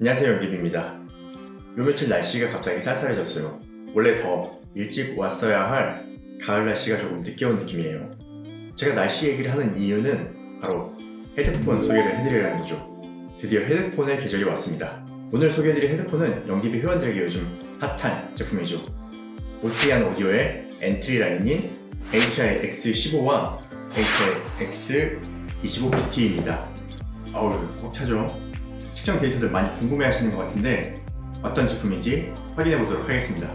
안녕하세요 연기비입니다. 요 며칠 날씨가 갑자기 쌀쌀해졌어요. 원래 더 일찍 왔어야 할 가을 날씨가 조금 늦게 온 느낌이에요. 제가 날씨 얘기를 하는 이유는 바로 헤드폰 소개를 해드리려는 거죠. 드디어 헤드폰의 계절이 왔습니다. 오늘 소개해드릴 헤드폰은 연기비 회원들에게 요즘 핫한 제품이죠. 오스트리안 오디오의 엔트리 라인인 HI-X15와 HI-X25PT입니다. 어우, 꼭 차죠? 측정 데이터들 많이 궁금해 하시는 것 같은데 어떤 제품인지 확인해 보도록 하겠습니다.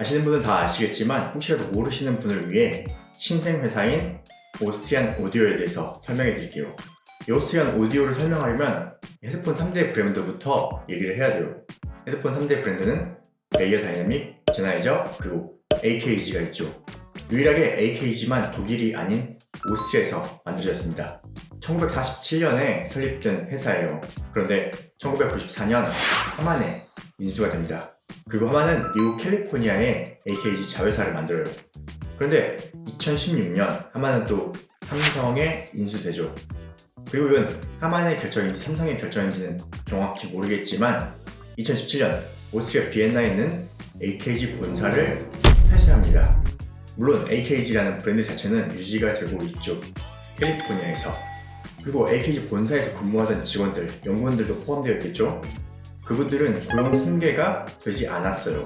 아시는 분은 다 아시겠지만 혹시라도 모르시는 분을 위해 신생 회사인 오스트리안 오디오에 대해서 설명해 드릴게요. 이 오스트리안 오디오를 설명하려면 헤드폰 3대 브랜드부터 얘기를 해야 돼요. 헤드폰 3대 브랜드는 베이어 다이나믹, 제나이저, 그리고 AKG가 있죠. 유일하게 AKG만 독일이 아닌 오스트리아에서 만들어졌습니다. 1947년에 설립된 회사예요. 그런데 1994년 하만에 인수가 됩니다. 그리고 하만은 미국 캘리포니아에 AKG 자회사를 만들어요. 그런데 2016년 하만은 또 삼성에 인수되죠. 그리고 이건 하만의 결정인지 삼성의 결정인지는 정확히 모르겠지만 2017년 오스트리아 비엔나에 있는 AKG 본사를 폐쇄합니다. 물론 AKG라는 브랜드 자체는 유지가 되고 있죠. 캘리포니아에서. 그리고 AKG 본사에서 근무하던 직원들, 연구원들도 포함되어 있겠죠. 그분들은 고용 승계가 되지 않았어요.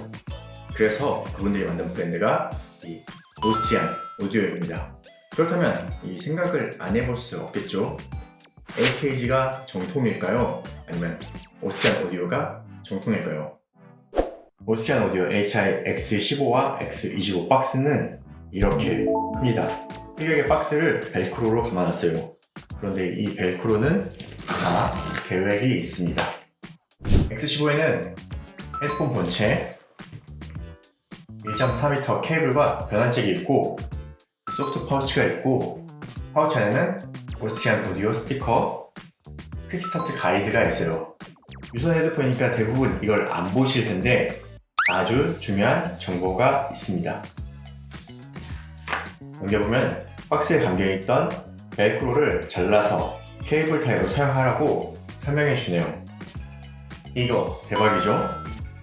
그래서 그분들이 만든 브랜드가 이 오스트리안 오디오입니다. 그렇다면 이 생각을 안 해볼 수 없겠죠. AKG가 정통일까요? 아니면 오스트리안 오디오가 정통일까요? 오스트리안 오디오 HI-X15와 X25 박스는 이렇게 큽니다. 특이하게 박스를 벨크로로 감아놨어요. 그런데 이 벨크로는 다 계획이 있습니다. X15에는 헤드폰 본체, 1.4m 케이블과 변환잭이 있고 소프트 파우치가 있고 파우치 안에는 오스트리안 오디오 스티커, 퀵스타트 가이드가 있어요. 유선 헤드폰이니까 대부분 이걸 안 보실 텐데 아주 중요한 정보가 있습니다. 넘겨보면 박스에 담겨 있던 벨크로를 잘라서 케이블 타입으로 사용하라고 설명해 주네요. 이거 대박이죠?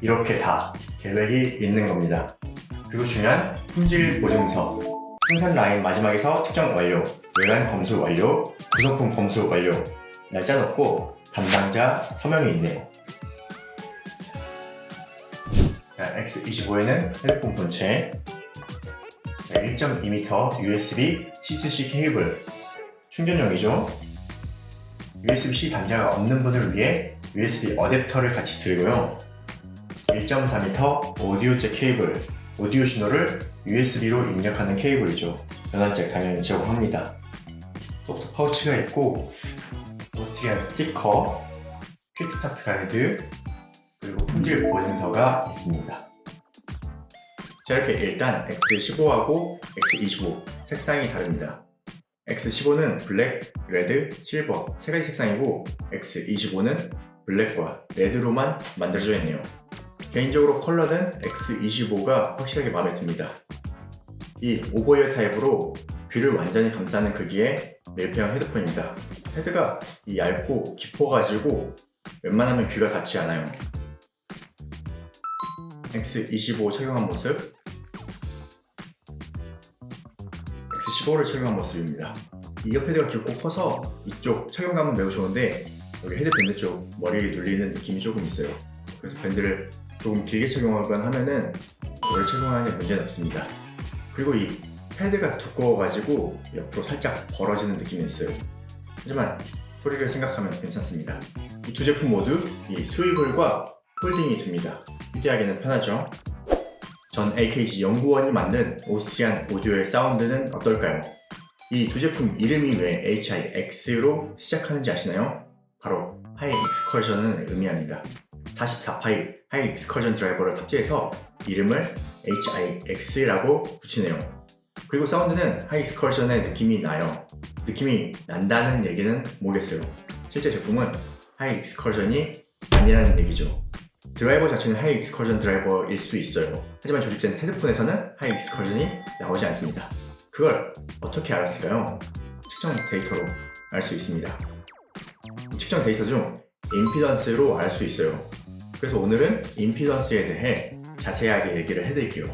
이렇게 다 계획이 있는 겁니다. 그리고 중요한 품질 보증서, 생산 라인 마지막에서 측정 완료, 외관 검수 완료, 구성품 검수 완료, 날짜 넣고 담당자 서명이 있네요. 자, X25에는 헤드폰 본체, 1.2m USB C2C 케이블, 충전용이죠. USB-C 단자가 없는 분을 위해 USB 어댑터를 같이 들고요. 1.4m 오디오 잭 케이블, 오디오 신호를 USB로 입력하는 케이블이죠. 변환잭 당연히 제공합니다. 소프트 파우치가 있고 오스트리안 스티커, 퀵스타트 가이드, 그리고 품질 보증서가 있습니다. 자 이렇게 일단 X15하고 X25 색상이 다릅니다. X15는 블랙, 레드, 실버 세 가지 색상이고 X25는 블랙과 레드로만 만들어져 있네요. 개인적으로 컬러는 X25가 확실하게 마음에 듭니다. 이 오버이어 타입으로 귀를 완전히 감싸는 크기의 밀폐형 헤드폰입니다. 헤드가 이 얇고 깊어가지고 웬만하면 귀가 닿지 않아요. X25 착용한 모습 X15를 착용한 모습입니다. 이 옆 헤드가 길고 커서 이쪽 착용감은 매우 좋은데 여기 헤드 밴드 쪽 머리에 눌리는 느낌이 조금 있어요. 그래서 밴드를 조금 길게 착용하거나 하면은 오래 착용하는 데 문제는 없습니다. 그리고 이 헤드가 두꺼워가지고 옆으로 살짝 벌어지는 느낌이 있어요. 하지만 소리를 생각하면 괜찮습니다. 이 두 제품 모두 이 스위블과 폴딩이 됩니다. 휴대하기는 편하죠. 전 AKG 연구원이 만든 오스트리안 오디오의 사운드는 어떨까요? 이 두 제품 이름이 왜 HIX로 시작하는지 아시나요? 바로 하이 익스컬전을 의미합니다. 44파이 하이 익스컬전 드라이버를 탑재해서 이름을 HIX라고 붙이네요. 그리고 사운드는 하이 익스컬전의 느낌이 나요. 느낌이 난다는 얘기는 뭐겠어요. 실제 제품은 하이 익스컬전이 아니라는 얘기죠. 드라이버 자체는 하이 익스컬전 드라이버일 수 있어요. 하지만 조립된 헤드폰에서는 하이 익스컬전이 나오지 않습니다. 그걸 어떻게 알았을까요? 측정 데이터로 알 수 있습니다. 이 측정 데이터 중 임피던스로 알 수 있어요. 그래서 오늘은 임피던스에 대해 자세하게 얘기를 해드릴게요.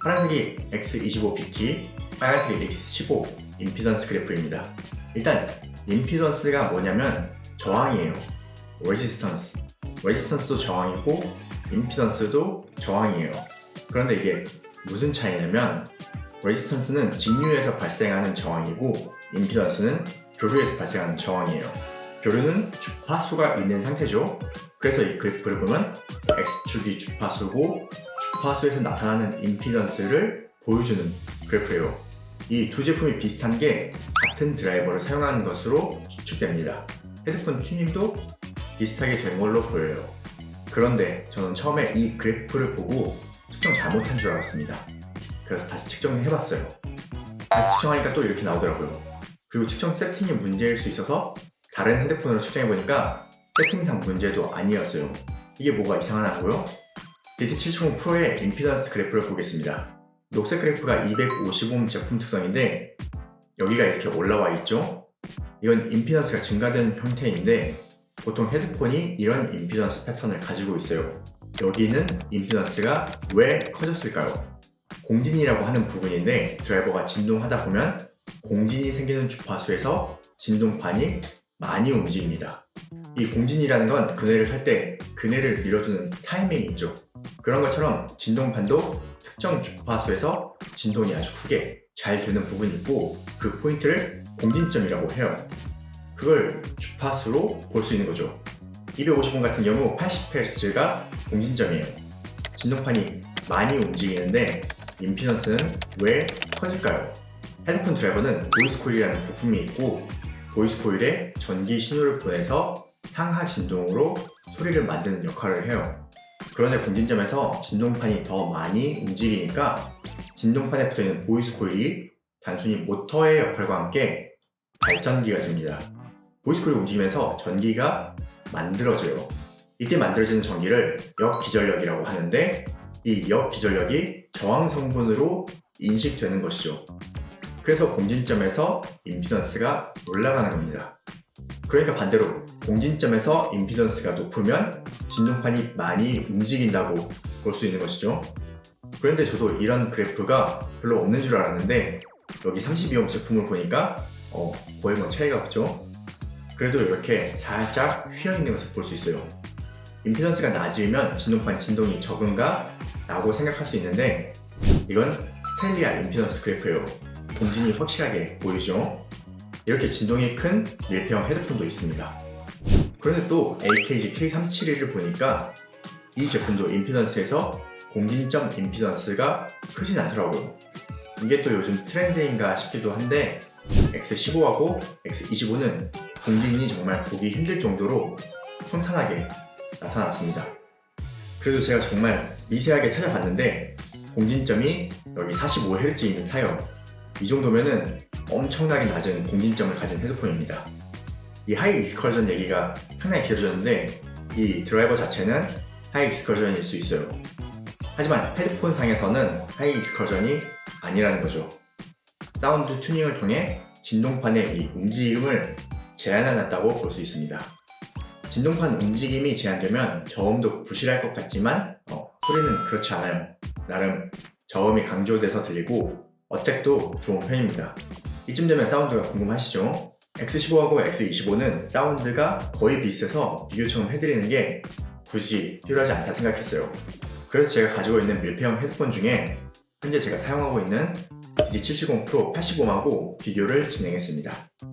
파란색이 X25PT, 빨간색이 X15 임피던스 그래프입니다. 일단 임피던스가 뭐냐면 저항이에요. 레지스턴스. 레지스턴스도 저항이고 임피던스도 저항이에요. 그런데 이게 무슨 차이냐면 레지스턴스는 직류에서 발생하는 저항이고 임피던스는 교류에서 발생하는 저항이에요. 교류는 주파수가 있는 상태죠. 그래서 이 그래프를 보면 X축이 주파수고 주파수에서 나타나는 임피던스를 보여주는 그래프예요. 이 두 제품이 비슷한 게 같은 드라이버를 사용하는 것으로 추측됩니다. 헤드폰 튜닝도 비슷하게 된 걸로 보여요. 그런데 저는 처음에 이 그래프를 보고 측정 잘못한 줄 알았습니다. 그래서 다시 측정을 해봤어요. 다시 측정하니까 또 이렇게 나오더라고요. 그리고 측정 세팅이 문제일 수 있어서 다른 헤드폰으로 측정해보니까 세팅상 문제도 아니었어요. 이게 뭐가 이상하냐고요? DT770 프로의 임피던스 그래프를 보겠습니다. 녹색 그래프가 250옴 제품 특성인데 여기가 이렇게 올라와 있죠? 이건 임피던스가 증가된 형태인데 보통 헤드폰이 이런 임피던스 패턴을 가지고 있어요. 여기는 임피던스가 왜 커졌을까요? 공진이라고 하는 부분인데 드라이버가 진동하다 보면 공진이 생기는 주파수에서 진동판이 많이 움직입니다. 이 공진이라는 건 그네를 살때 그네를 밀어주는 타이밍이 있죠. 그런 것처럼 진동판도 특정 주파수에서 진동이 아주 크게 잘 되는 부분이 있고 그 포인트를 공진점이라고 해요. 그걸 주파수로 볼 수 있는 거죠. 250원 같은 경우 80Hz가 공진점이에요. 진동판이 많이 움직이는데 임피던스는 왜 커질까요? 헤드폰 드라이버는 보이스 코일이라는 부품이 있고 보이스 코일에 전기 신호를 보내서 상하 진동으로 소리를 만드는 역할을 해요. 그런데 공진점에서 진동판이 더 많이 움직이니까 진동판에 붙어있는 보이스 코일이 단순히 모터의 역할과 함께 발전기가 됩니다. 보이스 코일이 움직이면서 전기가 만들어져요. 이때 만들어지는 전기를 역기전력이라고 하는데 이 역기전력이 저항 성분으로 인식되는 것이죠. 그래서 공진점에서 임피던스가 올라가는 겁니다. 그러니까 반대로 공진점에서 임피던스가 높으면 진동판이 많이 움직인다고 볼 수 있는 것이죠. 그런데 저도 이런 그래프가 별로 없는 줄 알았는데 여기 32옴 제품을 보니까 어, 거의 뭐 차이가 없죠. 그래도 이렇게 살짝 휘어있는 것을 볼 수 있어요. 임피던스가 낮으면 진동판 진동이 적은가? 라고 생각할 수 있는데 이건 스텔리아 임피던스 그래프예요. 공진이 확실하게 보이죠? 이렇게 진동이 큰 밀폐형 헤드폰도 있습니다. 그런데 또 AKG K371을 보니까 이 제품도 임피던스에서 공진점 임피던스가 크진 않더라고요. 이게 또 요즘 트렌드인가 싶기도 한데 X15하고 X25는 공진이 정말 보기 힘들 정도로 평탄하게 나타났습니다. 그래도 제가 정말 미세하게 찾아봤는데 공진점이 여기 45Hz 있는 타이어 이 정도면은 엄청나게 낮은 공진점을 가진 헤드폰입니다. 이 하이 익스커전 얘기가 상당히 길어졌는데 이 드라이버 자체는 하이 익스커전일 수 있어요. 하지만 헤드폰 상에서는 하이 익스커전이 아니라는 거죠. 사운드 튜닝을 통해 진동판의 이 움직임을 제한해놨다고 볼 수 있습니다. 진동판 움직임이 제한되면 저음도 부실할 것 같지만 어, 소리는 그렇지 않아요. 나름 저음이 강조돼서 들리고 어택도 좋은 편입니다. 이쯤 되면 사운드가 궁금하시죠? X15하고 X25는 사운드가 거의 비슷해서 비교처럼 해드리는 게 굳이 필요하지 않다 생각했어요. 그래서 제가 가지고 있는 밀폐형 헤드폰 중에 현재 제가 사용하고 있는 DD770 프로 85하고 비교를 진행했습니다.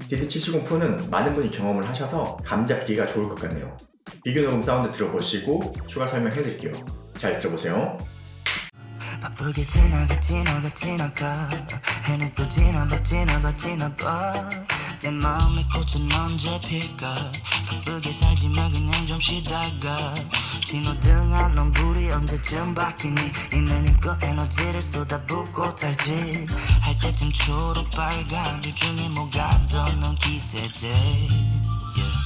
DD770 프로는 많은 분이 경험을 하셔서 감 잡기가 좋을 것 같네요. 비교 녹음 사운드 들어보시고 추가 설명해드릴게요. 잘 들어보세요. 바쁘게 지나가 지나가 지나가 해는 또 지나봐 지나봐 지나봐 내 마음의 꽃은 언제 필까 바쁘게 살지만 그냥 좀 쉬다가 신호등 안넌 불이 언제쯤 바뀌니? 이거 에너지를 쏟아붓고 탈지. 할 때쯤 초록 빨간 둘 중에 뭐가 더넌 기대돼.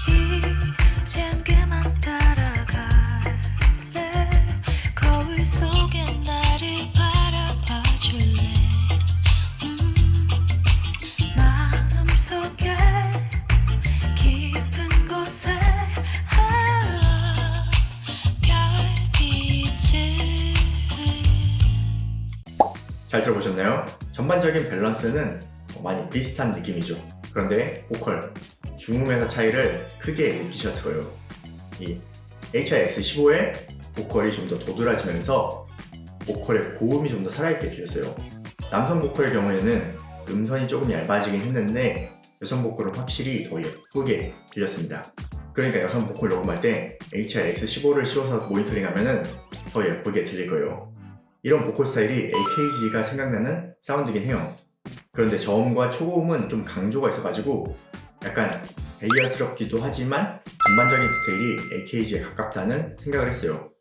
Yeah. 이젠 그만 따라 전반적인 밸런스는 많이 비슷한 느낌이죠. 그런데 보컬, 중음에서 차이를 크게 느끼셨을 거예요. 이 HRX15의 보컬이 좀 더 도드라지면서 보컬의 고음이 좀 더 살아있게 들렸어요. 남성 보컬의 경우에는 음선이 조금 얇아지긴 했는데 여성 보컬은 확실히 더 예쁘게 들렸습니다. 그러니까 여성 보컬 녹음할 때 HRX15를 씌워서 모니터링하면 더 예쁘게 들릴 거예요. 이런 보컬 스타일이 AKG가 생각나는 사운드긴 해요. 그런데 저음과 초고음은 좀 강조가 있어가지고 약간 베이어스럽기도 하지만 전반적인 디테일이 AKG에 가깝다는 생각을 했어요.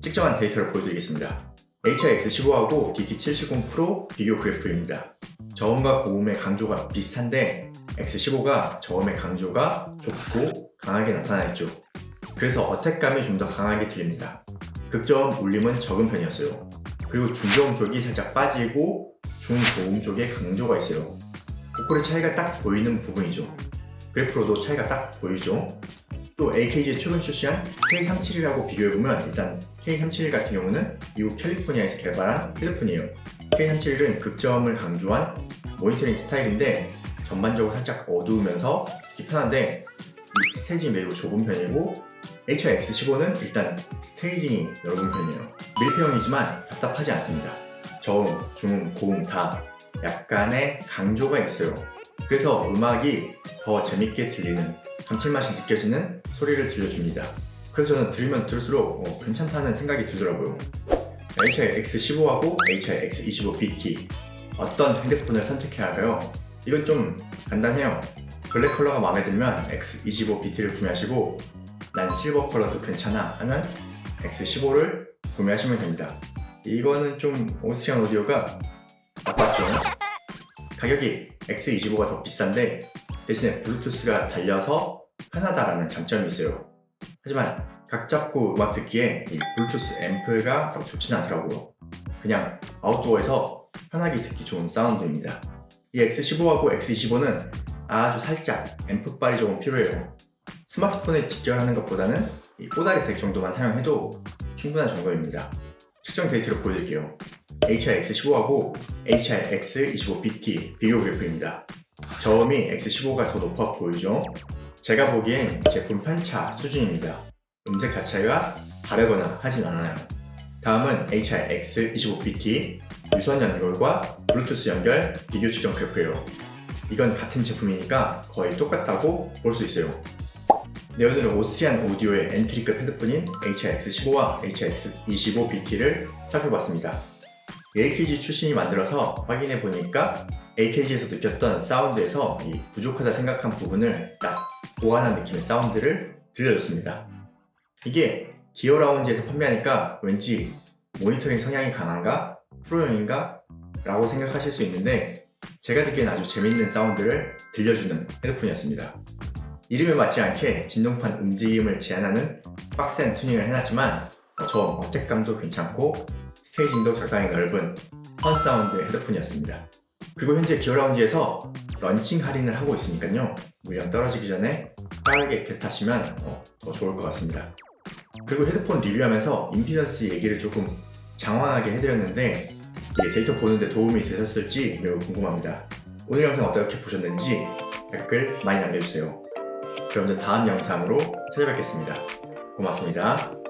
측정한 데이터를 보여드리겠습니다. HRX15하고 DT770 프로 비교 그래프입니다. 저음과 고음의 강조가 비슷한데 X15가 저음의 강조가 좁고 강하게 나타나 있죠. 그래서 어택감이 좀 더 강하게 들립니다. 극저음 울림은 적은 편이었어요. 그리고 중저음 쪽이 살짝 빠지고 중고음 쪽에 강조가 있어요. 보컬의 차이가 딱 보이는 부분이죠. 그래프로도 차이가 딱 보이죠. 또 AKG의 최근 출시한 K37이라고 비교해보면 일단 K37 같은 경우는 미국 캘리포니아에서 개발한 헤드폰이에요. K37은 극저음을 강조한 모니터링 스타일인데 전반적으로 살짝 어두우면서 듣기 편한데 이 스테이징이 매우 좁은 편이고 HRX15는 일단 스테이징이 넓은 편이에요. 밀폐형이지만 답답하지 않습니다. 저음, 중음, 고음 다 약간의 강조가 있어요. 그래서 음악이 더 재밌게 들리는 감칠맛이 느껴지는 소리를 들려줍니다. 그래서 저는 들으면 들을수록 어, 괜찮다는 생각이 들더라고요. HRX15하고 HRX25BT 어떤 핸드폰을 선택해야 할까요? 이건 좀 간단해요. 블랙 컬러가 마음에 들면 X25BT를 구매하시고 난 실버 컬러도 괜찮아 하면 X15를 구매하시면 됩니다. 이거는 좀 오스트리안 오디오가 나빴죠. 가격이 X25가 더 비싼데 대신에 블루투스가 달려서 편하다라는 장점이 있어요. 하지만 각 잡고 음악 듣기에 이 블루투스 앰프가 썩 좋진 않더라고요. 그냥 아웃도어에서 편하게 듣기 좋은 사운드입니다. 이 X15하고 X25는 아주 살짝 앰프빨이 조금 필요해요. 스마트폰에 직결 하는 것보다는 이 꼬다리 덱 정도만 사용해도 충분한 정도입니다. 측정 데이터를 보여드릴게요. HRX15하고 HRX25BT 비교 그래프입니다. 저음이 X15가 더 높아 보이죠? 제가 보기엔 제품 편차 수준입니다. 음색 자체가 다르거나 하진 않아요. 다음은 HRX25BT 유선 연결과 블루투스 연결 비교 측정 그래프예요. 이건 같은 제품이니까 거의 똑같다고 볼 수 있어요. 네, 오늘은 오스트리안 오디오의 엔트리급 헤드폰인 HRX15와 HRX25BT를 살펴봤습니다. AKG 출신이 만들어서 확인해 보니까 AKG에서 느꼈던 사운드에서 이 부족하다 생각한 부분을 딱 보완한 느낌의 사운드를 들려줬습니다. 이게 기어 라운지에서 판매하니까 왠지 모니터링 성향이 강한가? 프로용인가? 라고 생각하실 수 있는데 제가 듣기엔 아주 재밌는 사운드를 들려주는 헤드폰이었습니다. 이름에 맞지 않게 진동판 움직임을 제한하는 빡센 튜닝을 해놨지만 어, 저 어택감도 괜찮고 스테이징도 적당히 넓은 펀 사운드의 헤드폰이었습니다. 그리고 현재 기어라운지에서 런칭 할인을 하고 있으니까요. 물량 떨어지기 전에 빠르게 겟하시면 어, 더 좋을 것 같습니다. 그리고 헤드폰 리뷰하면서 임피던스 얘기를 조금 장황하게 해드렸는데 이게 데이터 보는데 도움이 되셨을지 매우 궁금합니다. 오늘 영상 어떻게 보셨는지 댓글 많이 남겨주세요. 그럼 저는 다음 영상으로 찾아뵙겠습니다. 고맙습니다.